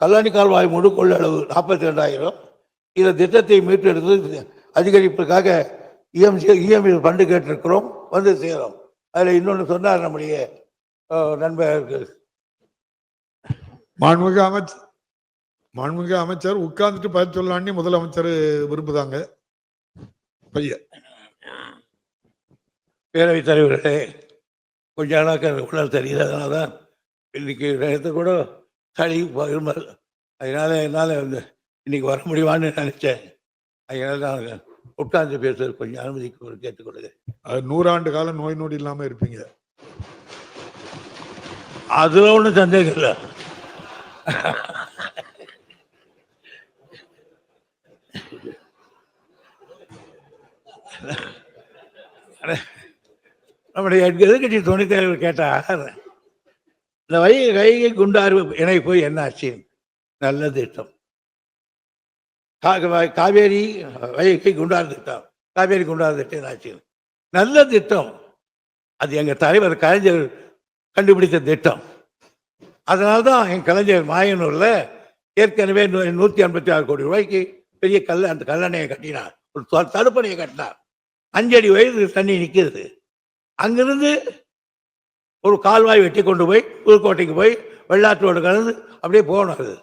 கல்லாணி கால்வாய் முழு கொள்ளளவு நாற்பத்தி ரெண்டாயிரம் இந்த திட்டத்தை மீட்டெடுத்து அதிகரிப்புக்காக இஎம்சி இஎம்ஐ ஃபண்டு கேட்டிருக்கிறோம் வந்து சேரும். அதில் இன்னொன்று சொன்னார் நம்முடைய அஹ், நண்பர் மாண்புமிகு அமைச்சர் மாண்புமிகு அமைச்சர் உட்கார்ந்துட்டு பதில் சொல்லலான்னு முதலமைச்சர் விரும்புதாங்க. பையன் பேரவைத் தலைவர்களே கொஞ்ச நாளாக உடல் தெரியுது அதனால தான் இன்னைக்கு நேரத்து கூட சளி இருமல் அதனால என்னால் வந்து இன்னைக்கு வர முடியுமான்னு நினைச்சேன். அதனால தான் உட்கார்ந்து பேசுறது கொஞ்சம் அனுமதிக்கு கேட்டுக்கொள்ளுங்க அது நூறாண்டு காலம் நோய் நொடி இல்லாம இருப்பீங்க. அதுல ஒன்றும் சந்தேகம் இல்லை. நம்முடைய எதிர்கட்சி துணைத் தலைவர் கேட்டார் இந்த வைகை கைகை குண்டாறு இணைப்பு என்ன ஆச்சு? நல்ல திட்டம். காவேரி வைகை குண்டாறு திட்டம். காவேரி குண்டாறு திட்டம் என்னாச்சு நல்ல திட்டம். அது எங்கள் தலைவர் கலைஞர் கண்டுபிடித்த திட்டம். அதனால தான் என் கலைஞர் மாயனூரில் ஏற்கனவே நூ- ஐம்பத்தி ஆறு கோடி ரூபாய்க்கு பெரிய கல் அந்த கல்லணையை கட்டினார். ஒரு த- தடுப்பணையை கட்டினார். அஞ்சடி வயது தண்ணி நிற்கிறது அங்கிருந்து ஒரு கால்வாய் வெட்டி கொண்டு போய் புதுக்கோட்டைக்கு போய் வெள்ளாற்றோடு கலந்து அப்படியே போகணும் அது.